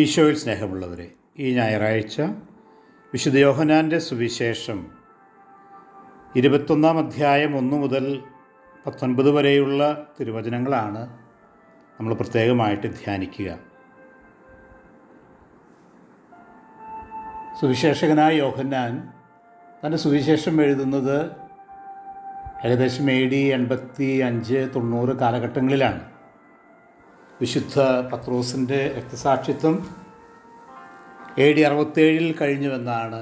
ഈശോയിൽ സ്നേഹമുള്ളവരെ ഈ ഞായറാഴ്ച വിശുദ്ധ യോഹനാന്റെ സുവിശേഷം ഇരുപത്തൊന്നാം അധ്യായം ഒന്ന് മുതൽ പത്തൊൻപത് വരെയുള്ള തിരുവചനങ്ങളാണ് നമ്മൾ പ്രത്യേകമായിട്ട് ധ്യാനിക്കുക. സുവിശേഷകനായ യോഹന്നാൻ തന്റെ സുവിശേഷം എഴുതുന്നത് ഏകദേശം എ ഡി എൺപത്തി അഞ്ച് തൊണ്ണൂറ് കാലഘട്ടങ്ങളിലാണ്. വിശുദ്ധ പത്രോസിന്റെ രക്തസാക്ഷിത്വം. എ ഡി അറുപത്തേഴിൽ കഴിഞ്ഞുവെന്നാണ്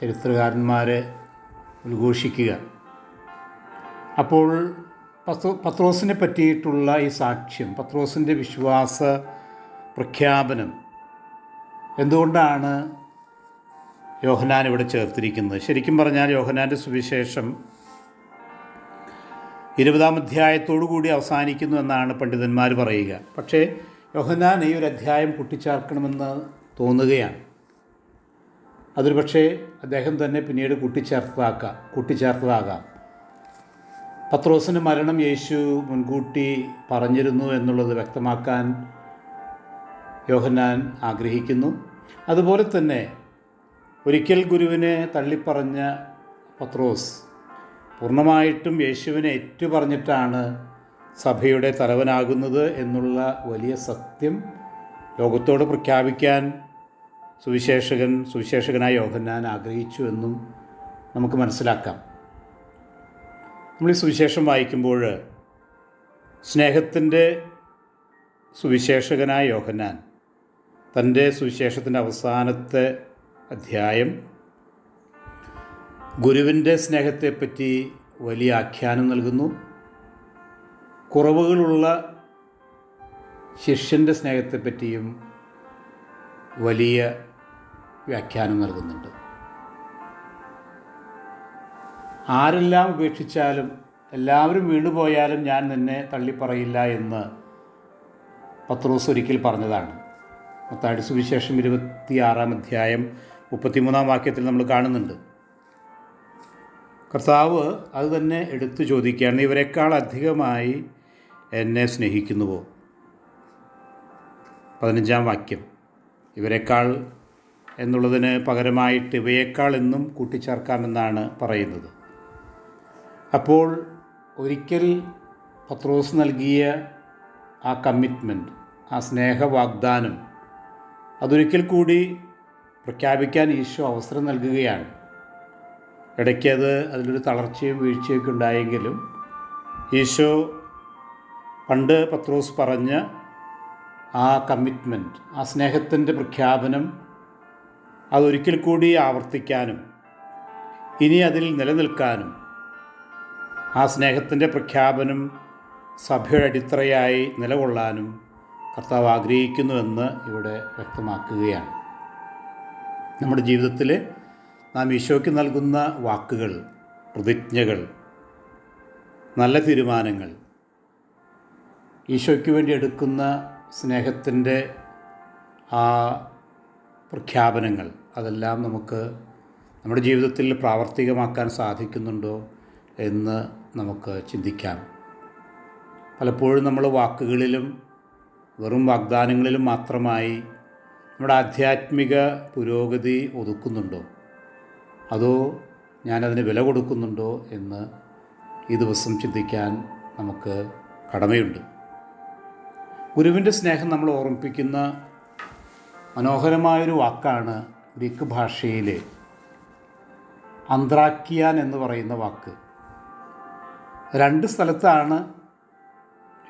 ചരിത്രകാരന്മാരെ ഉദ്ഘോഷിക്കുക. അപ്പോൾ പത്രോ പത്രോസിനെ പറ്റിയിട്ടുള്ള ഈ സാക്ഷ്യം പത്രോസിന്റെ വിശ്വാസ പ്രഖ്യാപനം എന്തുകൊണ്ടാണ് യോഹനാൻ ഇവിടെ ചേർത്തിരിക്കുന്നത്? ശരിക്കും പറഞ്ഞാൽ യോഹനാന്റെ സുവിശേഷം ഇരുപതാം അധ്യായത്തോടു കൂടി അവസാനിക്കുന്നു എന്നാണ് പണ്ഡിതന്മാർ പറയുക. പക്ഷേ യോഹന്നാൻ ഈ ഒരു അധ്യായം കൂട്ടിച്ചേർക്കണമെന്ന് തോന്നുകയാണ്. അതൊരു പക്ഷേ അദ്ദേഹം തന്നെ പിന്നീട് കൂട്ടിച്ചേർത്തതാക്കാം കൂട്ടിച്ചേർത്തതാകാം. പത്രോസിന് മരണം യേശു മുൻകൂട്ടി പറഞ്ഞിരുന്നു എന്നുള്ളത് വ്യക്തമാക്കാൻ യോഹന്നാൻ ആഗ്രഹിക്കുന്നു. അതുപോലെ തന്നെ ഒരിക്കൽ ഗുരുവിനെ തള്ളിപ്പറഞ്ഞ പത്രോസ് പൂർണമായിട്ടും യേശുവിനെ ഏറ്റുപറഞ്ഞിട്ടാണ് സഭയുടെ തലവനാകുന്നത് എന്നുള്ള വലിയ സത്യം ലോകത്തോട് പ്രഖ്യാപിക്കാൻ സുവിശേഷകൻ സുവിശേഷകനായ യോഹന്നാൻ ആഗ്രഹിച്ചു എന്നും നമുക്ക് മനസ്സിലാക്കാം. നമ്മൾ ഈ സുവിശേഷം വായിക്കുമ്പോൾ സ്നേഹത്തിന്റെ സുവിശേഷകനായ യോഹന്നാൻ തന്റെ സുവിശേഷത്തിന്റെ അവസാനത്തെ അധ്യായം ഗുരുവിന്റെ സ്നേഹത്തെപ്പറ്റി വലിയ ആഖ്യാനം നൽകുന്നു. കുറവുകളുള്ള ശിഷ്യന്റെ സ്നേഹത്തെപ്പറ്റിയും വലിയ വ്യാഖ്യാനം നൽകുന്നുണ്ട്. ആരെല്ലാം ഉപേക്ഷിച്ചാലും എല്ലാവരും വീണുപോയാലും ഞാൻ നിന്നെ തള്ളിപ്പറയില്ല എന്ന് പത്രോസ് ഒരിക്കൽ പറഞ്ഞതാണ്. മത്താടി സുവിശേഷം ഇരുപത്തിയാറാം അധ്യായം മുപ്പത്തിമൂന്നാം വാക്യത്തിൽ നമ്മൾ കാണുന്നുണ്ട്. കർത്താവ് അത് തന്നെ എടുത്തു ചോദിക്കുകയാണ് ഇവരെക്കാൾ അധികമായി എന്നെ സ്നേഹിക്കുന്നുവോ? പതിനഞ്ചാം വാക്യം ഇവരെക്കാൾ എന്നുള്ളതിന് പകരമായിട്ട് ഇവയേക്കാൾ എന്നും കൂട്ടിച്ചേർക്കാമെന്നാണ് പറയുന്നത്. അപ്പോൾ ഒരിക്കൽ പത്രോസ് നൽകിയ ആ കമ്മിറ്റ്മെന്റ് ആ സ്നേഹവാഗ്ദാനം അതൊരിക്കൽ കൂടി പ്രഖ്യാപിക്കാൻ ഈശോ അവസരം നൽകുകയാണ്. ഇടയ്ക്ക് അത് അതിലൊരു തളർച്ചയും വീഴ്ചയൊക്കെ ഉണ്ടായെങ്കിലും ഈശോ പണ്ട് പത്രോസ് പറഞ്ഞ ആ കമ്മിറ്റ്മെന്റ് ആ സ്നേഹത്തിന്റെ പ്രഖ്യാപനം അതൊരിക്കൽ കൂടി ആവർത്തിക്കാനും ഇനി അതിൽ നിലനിൽക്കാനും ആ സ്നേഹത്തിന്റെ പ്രഖ്യാപനം സഭയുടെ അടിത്തറയായി നിലകൊള്ളാനും കർത്താവ് ആഗ്രഹിക്കുന്നുവെന്ന് ഇവിടെ വ്യക്തമാക്കുകയാണ്. നമ്മുടെ ജീവിതത്തിൽ നാം ഈശോയ്ക്ക് നൽകുന്ന വാക്കുകൾ പ്രതിജ്ഞകൾ നല്ല തീരുമാനങ്ങൾ ഈശോയ്ക്ക് വേണ്ടി എടുക്കുന്ന സ്നേഹത്തിന്റെ ആ പ്രഖ്യാപനങ്ങൾ അതെല്ലാം നമുക്ക് നമ്മുടെ ജീവിതത്തിൽ പ്രാവർത്തികമാക്കാൻ സാധിക്കുന്നുണ്ടോ എന്ന് നമുക്ക് ചിന്തിക്കാം. പലപ്പോഴും നമ്മൾ വാക്കുകളിലും വെറും വാഗ്ദാനങ്ങളിലും മാത്രമായി നമ്മുടെ ആധ്യാത്മിക പുരോഗതി ഒതുക്കുന്നുണ്ടോ? അതോ ഞാനതിന് വില കൊടുക്കുന്നുണ്ടോ എന്ന് ഈ ദിവസം ചിന്തിക്കാൻ നമുക്ക് കടമയുണ്ട്. ഗുരുവിന്റെ സ്നേഹം നമ്മൾ ഓർമ്മിപ്പിക്കുന്ന മനോഹരമായൊരു വാക്കാണ് ഗ്രീക്ക് ഭാഷയിലെ അന്ത്രാക്കിയാൻ എന്ന് പറയുന്ന വാക്ക്. രണ്ട് സ്ഥലത്താണ്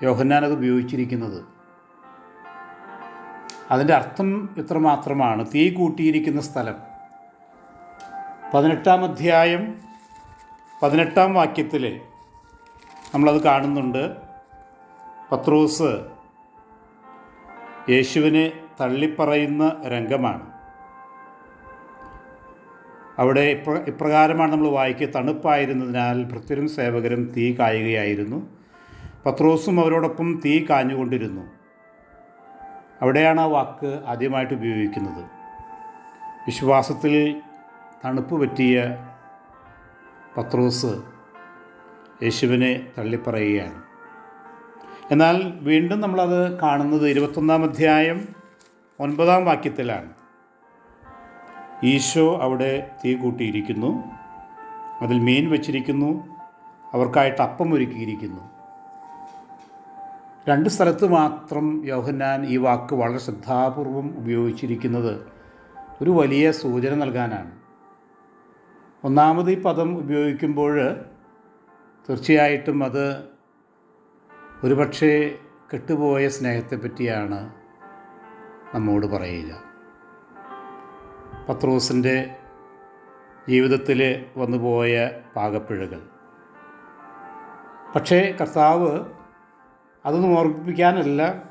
യോഹന്നാൻ അത് ഉപയോഗിച്ചിരിക്കുന്നത്. അതിന്റെ അർത്ഥം ഇത്രമാത്രമാണ്. തീ കൂട്ടിയിരിക്കുന്ന സ്ഥലം. പതിനെട്ടാം അധ്യായം പതിനെട്ടാം വാക്യത്തിൽ നമ്മളത് കാണുന്നുണ്ട്. പത്രോസ് യേശുവിനെ തള്ളിപ്പറയുന്ന രംഗമാണ്. അവിടെ ഇപ്ര ഇപ്രകാരമാണ് നമ്മൾ വായിക്കുക. തണുപ്പായിരുന്നതിനാൽ ഭൃത്യരും സേവകരും തീ കായുകയായിരുന്നു. പത്രോസും അവരോടൊപ്പം തീ കാഞ്ഞുകൊണ്ടിരുന്നു. അവിടെയാണ് ആ വാക്ക് ആദ്യമായിട്ട് ഉപയോഗിക്കുന്നത്. വിശ്വാസത്തിൽ തണുപ്പ് പറ്റിയ പത്രോസ് യേശുവിനെ തള്ളിപ്പറയുകയാണ്. എന്നാൽ വീണ്ടും നമ്മളത് കാണുന്നത് ഇരുപത്തൊന്നാം അധ്യായം ഒൻപതാം വാക്യത്തിലാണ്. ഈശോ അവിടെ തീ കൂട്ടിയിരിക്കുന്നു. അതിൽ മീൻ വച്ചിരിക്കുന്നു. അവർക്കായിട്ട് അപ്പം ഒരുക്കിയിരിക്കുന്നു. രണ്ട് സ്ഥലത്ത് മാത്രം യോഹന്നാൻ ഈ വാക്ക് വളരെ ശ്രദ്ധാപൂർവം ഉപയോഗിച്ചിരിക്കുന്നത് ഒരു വലിയ സൂചന നൽകാനാണ്. ഒന്നാമത് ഈ പദം ഉപയോഗിക്കുമ്പോൾ തീർച്ചയായിട്ടും അത് ഒരുപക്ഷെ കെട്ടുപോയ സ്നേഹത്തെ പറ്റിയാണ് നമ്മോട് പറയുക. പത്രോസിന്റെ ജീവിതത്തിൽ വന്നുപോയ പാകപ്പിഴകൾ. പക്ഷേ കർത്താവ് അതൊന്നും ഓർമ്മിപ്പിക്കാനല്ല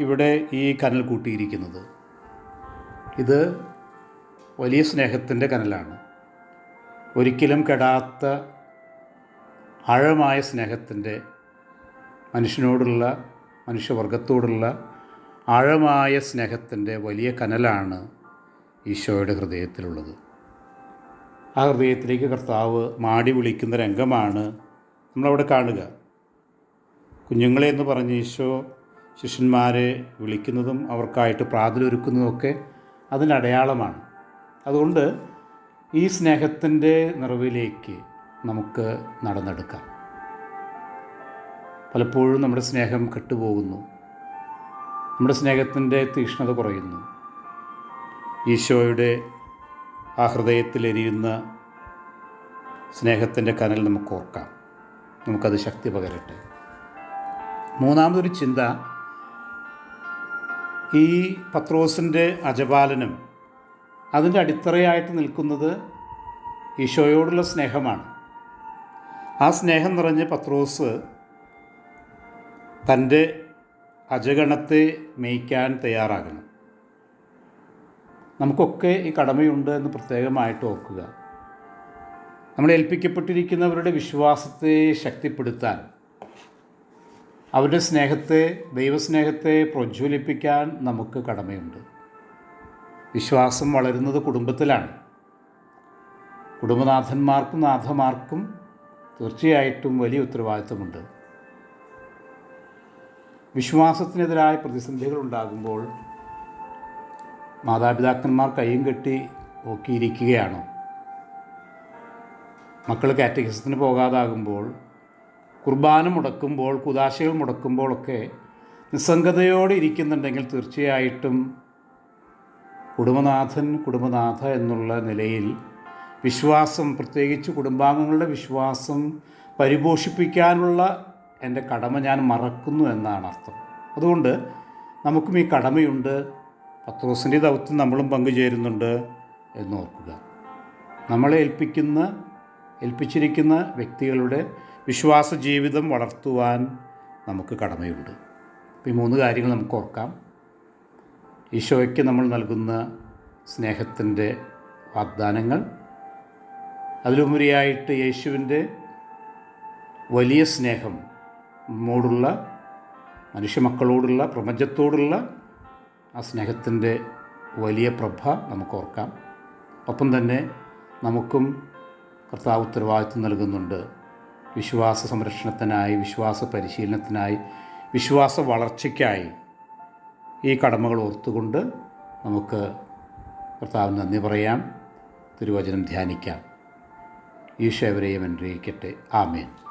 ഇവിടെ ഈ കനൽ കൂട്ടിയിരിക്കുന്നത്. ഇത് വലിയ സ്നേഹത്തിന്റെ കനലാണ്. ഒരിക്കലും കെടാത്ത ആഴമായ സ്നേഹത്തിന്റെ മനുഷ്യനോടുള്ള മനുഷ്യവർഗത്തോടുള്ള ആഴമായ സ്നേഹത്തിന്റെ വലിയ കനലാണ് ഈശോയുടെ ഹൃദയത്തിലുള്ളത്. ആ ഹൃദയത്തിലേക്ക് കർത്താവ് മാടി വിളിക്കുന്ന രംഗമാണ് നമ്മളവിടെ കാണുക. കുഞ്ഞുങ്ങളെ എന്ന് പറഞ്ഞ് ഈശോ ശിഷ്യന്മാരെ വിളിക്കുന്നതും അവർക്കായിട്ട് പ്രാതലൊരുക്കുന്നതുമൊക്കെ അതിന്റെ അടയാളമാണ്. അതുകൊണ്ട് ഈ സ്നേഹത്തിന്റെ നിറവിലേക്ക് നമുക്ക് നടന്നെടുക്കാം. പലപ്പോഴും നമ്മുടെ സ്നേഹം കെട്ടുപോകുന്നു. നമ്മുടെ സ്നേഹത്തിന്റെ തീക്ഷ്ണത കുറയുന്നു. ഈശോയുടെ ആ ഹൃദയത്തിലെരിയുന്ന സ്നേഹത്തിന്റെ കനൽ നമുക്ക് ഓർക്കാം. നമുക്കത് ശക്തി പകരട്ടെ. മൂന്നാമതൊരു ചിന്ത ഈ പത്രോസിന്റെ അജപാലനം അതിന്റെ അടിത്തറയായിട്ട് നിൽക്കുന്നത് ഈശോയോടുള്ള സ്നേഹമാണ്. ആ സ്നേഹം നിറഞ്ഞ പത്രോസ് തന്റെ അജഗണത്തെ മേയ്ക്കാൻ തയ്യാറാകണം നമുക്കൊക്കെ ഈ കടമയുണ്ട് എന്ന് പ്രത്യേകമായിട്ട് ഓർക്കുക. നമ്മൾ ഏൽപ്പിക്കപ്പെട്ടിരിക്കുന്നവരുടെ വിശ്വാസത്തെ ശക്തിപ്പെടുത്താൻ അവരുടെ സ്നേഹത്തെ ദൈവസ്നേഹത്തെ പ്രജ്വലിപ്പിക്കാൻ നമുക്ക് കടമയുണ്ട്. വിശ്വാസം വളരുന്നത് കുടുംബത്തിലാണ്. കുടുംബനാഥന്മാർക്കും നാഥമാർക്കും തീർച്ചയായിട്ടും വലിയ ഉത്തരവാദിത്വമുണ്ട്. വിശ്വാസത്തിനെതിരായ പ്രതിസന്ധികൾ ഉണ്ടാകുമ്പോൾ മാതാപിതാക്കന്മാർ കൈയും കെട്ടി നോക്കിയിരിക്കുകയാണോ. മക്കൾ കാറ്റഗിസത്തിന് പോകാതാകുമ്പോൾ കുർബാന മുടക്കുമ്പോൾ കുദാശകൾ മുടക്കുമ്പോഴൊക്കെ നിസ്സംഗതയോടെ ഇരിക്കുന്നുണ്ടെങ്കിൽ തീർച്ചയായിട്ടും കുടുംബനാഥൻ കുടുംബനാഥ എന്നുള്ള നിലയിൽ വിശ്വാസം പ്രത്യേകിച്ച് കുടുംബാംഗങ്ങളുടെ വിശ്വാസം പരിപോഷിപ്പിക്കാനുള്ള എന്റെ കടമ ഞാൻ മറക്കുന്നു എന്നാണ് അർത്ഥം. അതുകൊണ്ട് നമുക്കും ഈ കടമയുണ്ട്. പത്രോസിന്റെ ദൗത്യം നമ്മളും പങ്കുചേരുന്നുണ്ട് എന്ന് ഓർക്കുക. നമ്മളെ ഏൽപ്പിക്കുന്ന ഏൽപ്പിച്ചിരിക്കുന്ന വ്യക്തികളുടെ വിശ്വാസ ജീവിതം വളർത്തുവാൻ നമുക്ക് കടമയുണ്ട്. ഈ മൂന്ന് കാര്യങ്ങൾ നമുക്ക് ഓർക്കാം. ഈശോയ്ക്ക് നമ്മൾ നൽകുന്ന സ്നേഹത്തിന്റെ വാഗ്ദാനങ്ങൾ അതിലുപരിയായിട്ട് യേശുവിന്റെ വലിയ സ്നേഹം നമ്മോടുള്ള മനുഷ്യമക്കളോടുള്ള പ്രപഞ്ചത്തോടുള്ള ആ സ്നേഹത്തിന്റെ വലിയ പ്രഭ നമുക്ക് ഓർക്കാം. ഒപ്പം തന്നെ നമുക്കും കർത്താവ് ഉത്തരവാദിത്വം നൽകുന്നുണ്ട്. വിശ്വാസ സംരക്ഷണത്തിനായി വിശ്വാസ പരിശീലനത്തിനായി വിശ്വാസ വളർച്ചയ്ക്കായി ഈ കടമകൾ ഓർത്തുകൊണ്ട് നമുക്ക് കർത്താവിന് നന്ദി പറയാം. തിരുവചനം ധ്യാനിക്കാം. ഈശോ അവരെയും അനുഗ്രഹിക്കട്ടെ. ആമേൻ.